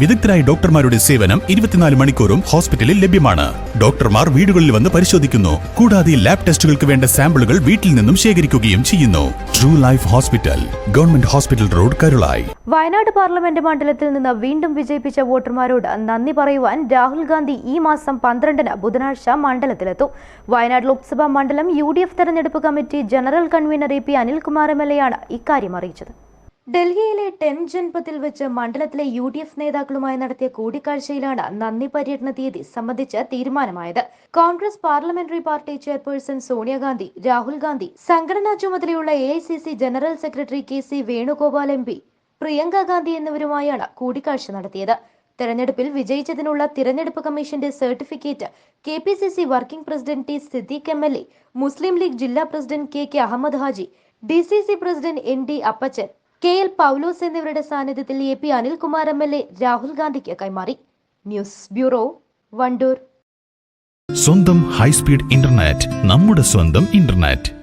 വിദഗ്ധരായ ഡോക്ടർമാരുടെ സേവനം ഇരുപത്തിനാല് മണിക്കൂറും ഹോസ്പിറ്റലിൽ ലഭ്യമാണ്. ഡോക്ടർമാർ വീടുകളിൽ വന്ന് പരിശോധിക്കുന്നു. കൂടാതെ ലാബ് ടെസ്റ്റുകൾക്ക് വേണ്ട സാമ്പിളുകൾ വീട്ടിൽ നിന്നും ശേഖരിക്കുകയും ചെയ്യുന്നു. True life hospital government hospital road Karulai Wayanad parliament മണ്ഡലത്തിൽ നിന്ന് വീണ്ടും വിജയിപ്പിച്ച വോട്ടർമാരോട് നന്ദി പറയുവാൻ രാഹുൽ ഗാന്ധി ഈ മാസം പന്ത്രണ്ടിന് ബുധനാഴ്ച മണ്ഡലത്തിലെത്തും. വയനാട് ലോക്സഭാ മണ്ഡലം യു ഡി എഫ് തെരഞ്ഞെടുപ്പ് committee general convener A P Anilkumar M L എയാണ് ഇക്കാര്യം അറിയിച്ചത്. ഡൽഹിയിലെ ടെൻ ജൻപത്തിൽ വെച്ച് മണ്ഡലത്തിലെ യു ഡി എഫ് നേതാക്കളുമായി നടത്തിയ കൂടിക്കാഴ്ചയിലാണ് നന്ദി പര്യടന തീയതി സംബന്ധിച്ച് തീരുമാനമായത്. Congress parliamentary party chairperson Sonia Gandhi Rahul Gandhi സംഘടനാ ചുമതലയുള്ള A general secretary K C Venugopal M P Priyanka Gandhi എന്നിവരുമായാണ് കൂടിക്കാഴ്ച നടത്തിയത്. തെരഞ്ഞെടുപ്പിൽ വിജയിച്ചതിനുള്ള തിരഞ്ഞെടുപ്പ് കമ്മീഷന്റെ certificate K P C C working president T Siddique M L A Muslim League ജില്ലാ president K K Ahmed Haji D C C president N D Appachan K L Paulose എന്നിവരുടെ സാന്നിധ്യത്തിൽ A P Anilkumar M L A Rahul ഗാന്ധിക്ക് കൈമാറി. News bureau Wandoor. സ്വന്തം high speed internet നമ്മുടെ സ്വന്തം internet.